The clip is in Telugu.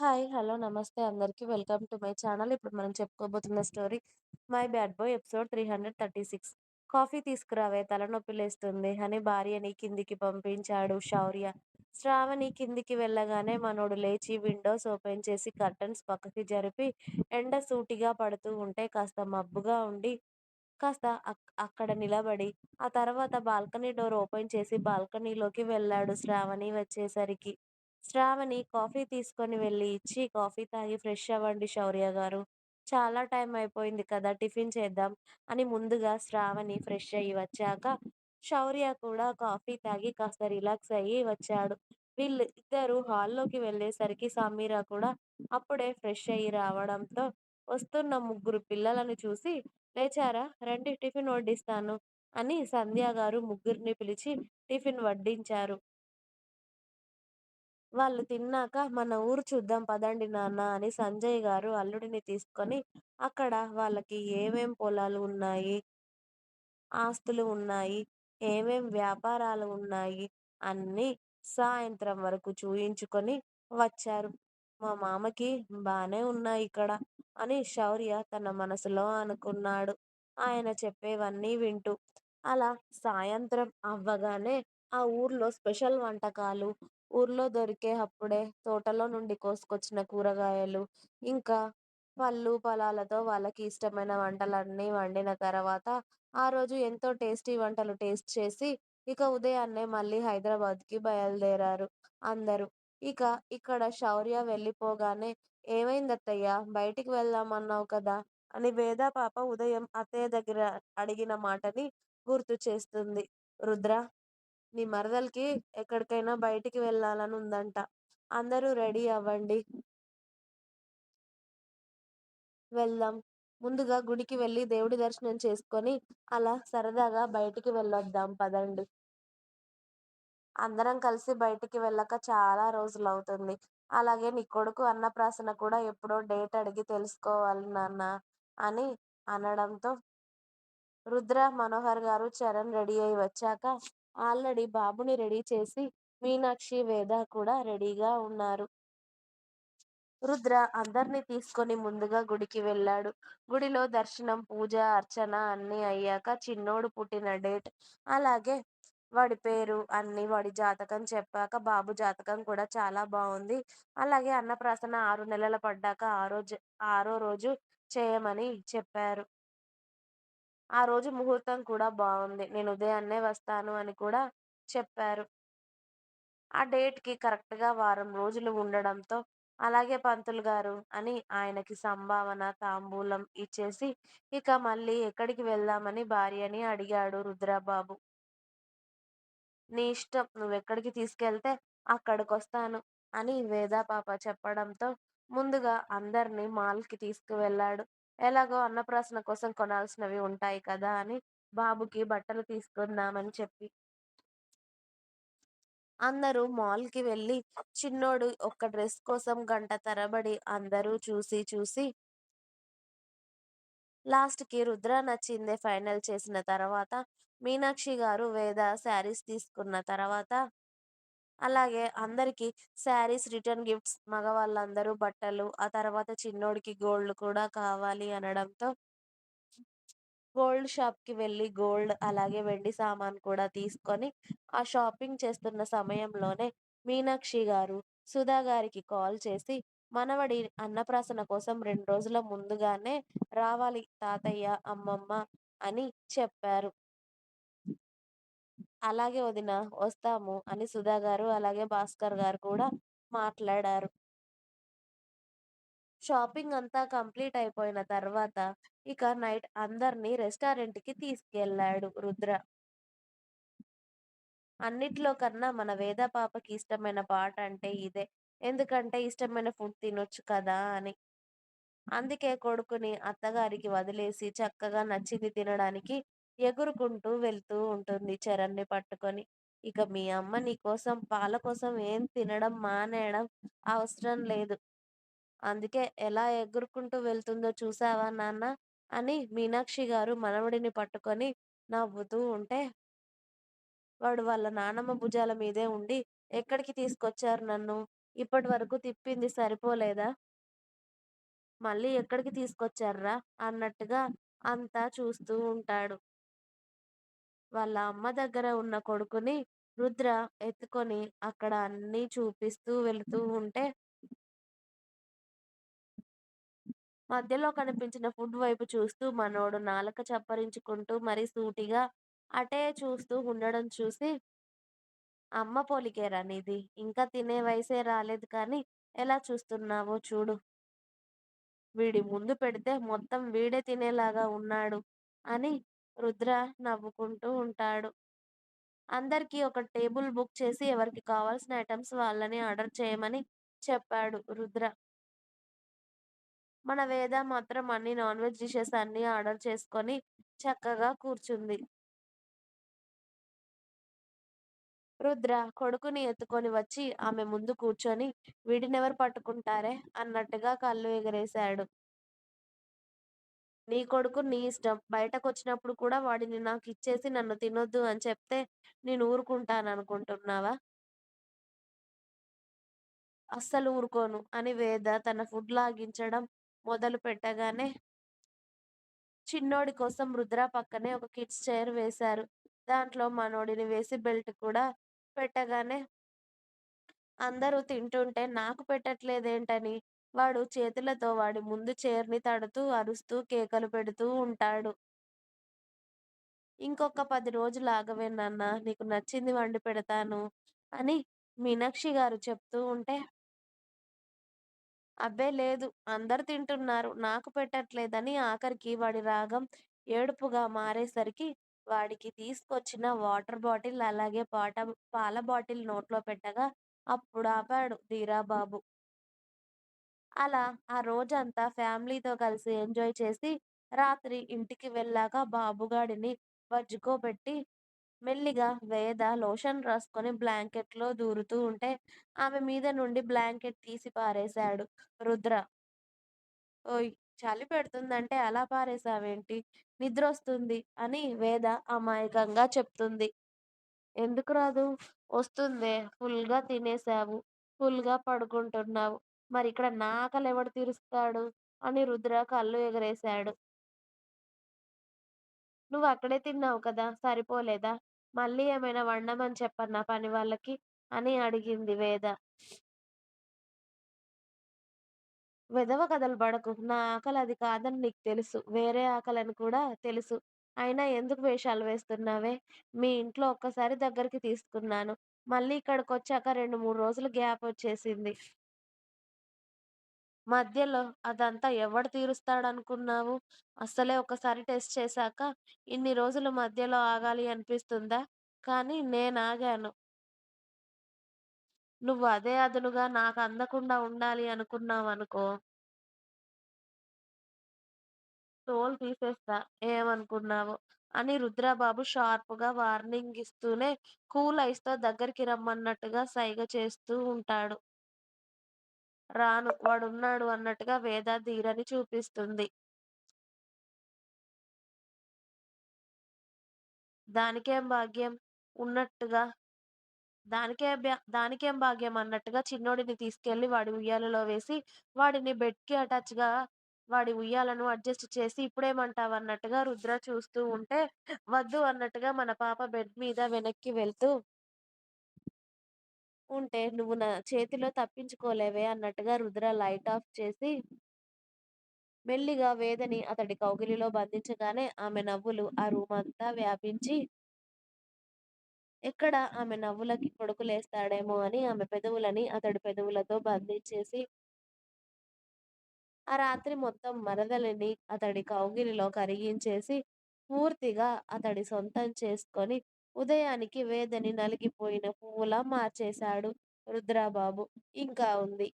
హాయ్. హలో. నమస్తే అందరికి. Welcome to my channel. ఇప్పుడు మనం చెప్పుకోబోతున్న story 'my bad boy' episode 336. Coffee తీసుకురావే తలనొప్పి లేస్తుంది అని భార్యని కిందికి పంపించాడు శౌర్య. శ్రావణి కిందికి వెళ్ళగానే మనోడు లేచి విండోస్ ఓపెన్ చేసి కర్టెన్స్ పక్కకి జరిపి ఎండ సూటిగా పడుతూ ఉంటే కాస్త మబ్బుగా ఉండి కాస్త అక్కడ నిలబడి ఆ తర్వాత బాల్కనీ డోర్ ఓపెన్ చేసి బాల్కనీలోకి వెళ్ళాడు శ్రావణి వచ్చేసరికి. శ్రావణి కాఫీ తీసుకొని వెళ్ళి ఇచ్చి కాఫీ తాగి ఫ్రెష్ అవ్వండి శౌర్య గారు చాలా టైం అయిపోయింది కదా టిఫిన్ చేద్దాం అని ముందుగా శ్రావణి ఫ్రెష్ అయ్యి వచ్చాక శౌర్య కూడా కాఫీ తాగి కాస్త రిలాక్స్ అయ్యి వచ్చాడు. వీళ్ళు ఇద్దరు హాల్లోకి వెళ్ళేసరికి సమీరా కూడా అప్పుడే ఫ్రెష్ అయ్యి రావడంతో వస్తున్న ముగ్గురు పిల్లలను చూసి లేచారా రండి టిఫిన్ వడ్డిస్తాను అని సంధ్యగారు ముగ్గురిని పిలిచి టిఫిన్ వడ్డించారు. వాళ్ళు తిన్నాక మన ఊరు చూద్దాం పదండి నాన్న అని సంజయ్ గారు అల్లుడిని తీసుకొని అక్కడ వాళ్ళకి ఏమేం పొలాలు ఉన్నాయి, ఆస్తులు ఉన్నాయి, ఏమేం వ్యాపారాలు ఉన్నాయి అన్నీ సాయంత్రం వరకు చూయించుకొని వచ్చారు. మా మామకి బానే ఉన్నాయిక్కడ అని శౌర్య తన మనసులో అనుకున్నాడు ఆయన చెప్పేవన్నీ వింటూ. అలా సాయంత్రం అవ్వగానే ఆ ఊర్లో స్పెషల్ వంటకాలు, ఊర్లో దొరికే అప్పుడే తోటలో నుండి కోసుకొచ్చిన కూరగాయలు, ఇంకా పళ్ళు ఫలాలతో వాళ్ళకి ఇష్టమైన వంటలన్నీ వండిన తర్వాత ఆ రోజు ఎంతో టేస్టీ వంటలు టేస్ట్ చేసి ఇక ఉదయాన్నే మళ్ళీ హైదరాబాద్కి బయలుదేరారు అందరూ. ఇక ఇక్కడ శౌర్య వెళ్ళిపోగానే ఏమైందత్తయ్యా బయటికి వెళ్దామన్నావు కదా అని వేద పాప ఉదయం అత్తయ్య దగ్గర అడిగిన మాటని గుర్తు చేస్తుంది. రుద్ర నీ మరదలికి ఎక్కడికైనా బయటికి వెళ్ళాలనుందంట. అందరూ రెడీ అవ్వండి. వెళ్దాం. ముందుగా గుడికి వెళ్ళి దేవుడి దర్శనం చేసుకొని అలా సరదాగా బయటికి వెళ్ళొద్దాం పదండి. అందరం కలిసి బయటికి వెళ్ళక చాలా రోజులవుతుంది. అలాగే నీ కొడుకు అన్నప్రాసన కూడా ఎప్పుడో డేట్ అడిగి తెలుసుకోవాలి నాన్నా అని అనడంతో రుద్ర, మనోహర్ గారు, చరణ్ రెడీ అయి వచ్చాక ఆల్రెడీ బాబుని రెడీ చేసి మీనాక్షి, వేద కూడా రెడీగా ఉన్నారు. రుద్ర అందరినీ తీసుకొని ముందుగా గుడికి వెళ్ళాడు. గుడిలో దర్శనం, పూజ, అర్చన అన్నీ అయ్యాక చిన్నోడు పుట్టిన డేట్, అలాగే వాడి పేరు అన్ని వాడి జాతకం చెప్పాక బాబు జాతకం కూడా చాలా బాగుంది అలాగే అన్నప్రాసన ఆరు నెలలు పడ్డాక ఆరోజు ఆరో రోజు చేయమని చెప్పారు. ఆ రోజు ముహూర్తం కూడా బాగుంది నేను ఉదయాన్నే వస్తాను అని కూడా చెప్పారు. ఆ డేట్కి వారం రోజులు ఉండడంతో అలాగే పంతులు గారు అని ఆయనకి సంభావన, తాంబూలం ఇచ్చేసి ఇక మళ్ళీ ఎక్కడికి వెళ్దామని భార్యని అడిగాడు రుద్రబాబు. నీ ఇష్టం నువ్వెక్కడికి తీసుకెళ్తే అక్కడికొస్తాను అని వేదా పాప చెప్పడంతో ముందుగా అందరినీ మాల్కి తీసుకువెళ్ళాడు. ఎలాగో అన్నప్రాసన కోసం కొనాల్సినవి ఉంటాయి కదా అని బాబుకి బట్టలు తీసుకుందామని చెప్పి. అందరూ మాల్కి వెళ్ళి చిన్నోడు ఒక్క డ్రెస్ కోసం గంట తరబడి అందరూ చూసి చూసి లాస్ట్కి రుద్ర నచ్చిందే ఫైనల్ చేసిన తర్వాత మీనాక్షి గారు వేద శారీస్ తీసుకున్న తర్వాత అలాగే అందరికీ శారీస్ రిటర్న్ గిఫ్ట్స్ మగవాళ్ళందరూ బట్టలు ఆ తర్వాత చిన్నోడికి గోల్డ్ కూడా కావాలి అనడంతో గోల్డ్ షాప్కి వెళ్ళి గోల్డ్ అలాగే వెండి సామాను కూడా తీసుకొని ఆ షాపింగ్ చేస్తున్న సమయంలోనే మీనాక్షి గారు సుధా గారికి కాల్ చేసి మనవడి అన్నప్రాసన కోసం రెండు రోజుల ముందుగానే రావాలి తాతయ్య, అమ్మమ్మ అని చెప్పారు. అలాగే వదినా వస్తాము అని సుధా గారు అలాగే భాస్కర్ గారు కూడా మాట్లాడారు. షాపింగ్ అంతా కంప్లీట్ అయిపోయిన తర్వాత ఇక నైట్ అందరినీ రెస్టారెంట్కి తీసుకెళ్ళాడు రుద్ర. అన్నిట్లో కన్నా మన వేద పాపకి ఇష్టమైన పాట అంటే ఇదే. ఎందుకంటే ఇష్టమైన ఫుడ్ తినొచ్చు కదా అని. అందుకే కొడుకుని అత్తగారికి వదిలేసి చక్కగా నచ్చింది తినడానికి ఎగురుకుంటూ వెళ్తూ ఉంటుంది చరణ్ని పట్టుకొని. ఇక మీ అమ్మ నీకోసం పాలకోసం ఏం తినడం మానేయడం అవసరం లేదు. అందుకే ఎలా ఎగురుకుంటూ వెళ్తుందో చూసావా నాన్న అని మీనాక్షి గారు మనవడిని పట్టుకొని నవ్వుతూ ఉంటే వాడు వాళ్ళ నానమ్మ భుజాల మీదే ఉండి ఎక్కడికి తీసుకొచ్చారు నన్ను? ఇప్పటి వరకు తిప్పింది సరిపోలేదా? మళ్ళీ ఎక్కడికి తీసుకొచ్చార్రా? అన్నట్టుగా అంతా చూస్తూ ఉంటాడు. వాళ్ళ అమ్మ దగ్గర ఉన్న కొడుకుని రుద్ర ఎత్తుకొని అక్కడ అన్నీ చూపిస్తూ వెళుతూ ఉంటే మధ్యలో కనిపించిన ఫుడ్ వైపు చూస్తూ మనోడు నాలుక చప్పరించుకుంటూ మరీ సూటిగా అటే చూస్తూ ఉండడం చూసి అమ్మ పోలికేరా నీది? ఇంకా తినే వయసే రాలేదు కానీ ఎలా చూస్తున్నావో చూడు. వీడి ముందు పెడితే మొత్తం వీడే తినేలాగా ఉన్నాడు అని రుద్ర నవ్వుకుంటూ ఉంటాడు. అందరికీ ఒక టేబుల్ బుక్ చేసి ఎవరికి కావాల్సిన ఐటమ్స్ వాళ్ళని ఆర్డర్ చేయమని చెప్పాడు రుద్ర. మన వేద మాత్రం అన్ని నాన్ వెజ్ డిషెస్ అన్ని ఆర్డర్ చేసుకొని చక్కగా కూర్చుంది. రుద్ర కొడుకుని ఎత్తుకొని వచ్చి ఆమె ముందు కూర్చొని వీడినెవరు పట్టుకుంటారే? అన్నట్టుగా కళ్ళు ఎగరేశాడు. నీ కొడుకు నీ ఇష్టం. బయటకొచ్చినప్పుడు కూడా వాడిని నాకు ఇచ్చేసి నన్ను తినొద్దు అని చెప్తే నేను ఊరుకుంటాను అనుకుంటున్నావా అస్సలు ఊరుకోను. అని వేద తన ఫుడ్ లాగించడం మొదలు పెట్టగానే చిన్నోడి కోసం రుద్ర పక్కనే ఒక కిడ్స్ చైర్ వేశారు. దాంట్లో మనోడిని వేసి బెల్ట్ కూడా పెట్టగానే అందరూ తింటుంటే నాకు పెట్టట్లేదేంటని వాడు చేతులతో వాడి ముందు చైర్ని తడుతూ అరుస్తూ కేకలు పెడుతూ ఉంటాడు. ఇంకొక పది రోజులు ఆగవే నాన్న నీకు నచ్చింది వండి పెడతాను అని మీనాక్షి గారు చెప్తూ ఉంటే అబ్బే లేదు అందరు తింటున్నారు నాకు పెట్టట్లేదని ఆఖరికి వాడి రాగం ఏడుపుగా మారేసరికి వాడికి తీసుకొచ్చిన వాటర్ బాటిల్ అలాగే పాట పాల బాటిల్ నోట్లో పెట్టగా అప్పుడు ఆపాడు ధీరాబాబు. అలా ఆ రోజంతా ఫ్యామిలీతో కలిసి ఎంజాయ్ చేసి రాత్రి ఇంటికి వెళ్ళాక బాబుగాడిని వజ్జుకోబెట్టి మెల్లిగా వేద లోషన్ రాసుకొని బ్లాంకెట్లో దూరుతూ ఉంటే ఆమె మీద నుండి బ్లాంకెట్ తీసి పారేశాడు రుద్ర. ఓయ్! చలి పెడుతుందంటే అలా పారేసావేంటి నిద్రొస్తుంది అని వేద అమాయకంగా చెప్తుంది. ఎందుకు రాదు? వస్తుందే ఫుల్గా తినేసావు ఫుల్గా పడుకుంటున్నావు మరి ఇక్కడ నా ఆకలి ఎవడు తీరుస్తాడు? అని రుద్ర కళ్ళు ఎగరేశాడు. నువ్వు అక్కడే తిన్నావు కదా సరిపోలేదా? మళ్ళీ ఏమైనా వండమని చెప్పన్నా పని వాళ్ళకి? అని అడిగింది వేద. వెధవ కథలు పడకు నా ఆకలి అది కాదని నీకు తెలుసు వేరే ఆకలని కూడా తెలుసు. అయినా ఎందుకు వేషాలు వేస్తున్నావే? మీ ఇంట్లో ఒక్కసారి దగ్గరికి తీసుకున్నాను. మళ్ళీ ఇక్కడికి వచ్చాక రెండు మూడు రోజులు గ్యాప్ వచ్చేసింది మధ్యలో అదంతా ఎవడు తీరుస్తాడనుకున్నావు? అసలే ఒకసారి టెస్ట్ చేశాక ఇన్ని రోజులు మధ్యలో ఆగాలి అనిపిస్తుందా? కానీ నేను ఆగాను. నువ్వు అదే అదునుగా నాకు అందకుండా ఉండాలి అనుకున్నావనుకో తోలు తీసేస్తా ఏమనుకున్నావో అని రుద్రబాబు షార్ప్గా వార్నింగ్ ఇస్తూనే కూల్ ఐస్తో దగ్గరికి రమ్మన్నట్టుగా సైగ చేస్తూ ఉంటాడు. రాను వాడున్నాడు అన్నట్టుగా వేద ధీరని చూపిస్తుంది. దానికేం భాగ్యం? ఉన్నట్టుగా దానికే బ్యా- దానికేం భాగ్యం అన్నట్టుగా చిన్నోడిని తీసుకెళ్ళి వాడి ఉయ్యాలలో వేసి వాడిని బెడ్కి అటాచ్గా వాడి ఉయ్యాలను అడ్జస్ట్ చేసి ఇప్పుడేమంటావు అన్నట్టుగా రుద్ర చూస్తూ ఉంటే వద్దు అన్నట్టుగా మన పాప బెడ్ మీద వెనక్కి వెళ్తూ ఉంటే నువ్వు నా చేతిలో తప్పించుకోలేవే అన్నట్టుగా రుద్ర లైట్ ఆఫ్ చేసి మెల్లిగా వేదని అతడి కౌగిలిలో బంధించగానే ఆమె నవ్వులు ఆ రూమ్ అంతా వ్యాపించి ఎక్కడ ఆమె నవ్వులకి కొడుకులేస్తాడేమో అని ఆమె పెదవులని అతడి పెదవులతో బంధించేసి ఆ రాత్రి మొత్తం మరదలిని అతడి కౌగిలిలో కరిగించేసి పూర్తిగా అతడి సొంతం చేసుకొని ఉదయానికి వేదని నలిగిపోయిన పువ్వులా మార్చేశాడు రుద్రబాబు. ఇంకా ఉంది.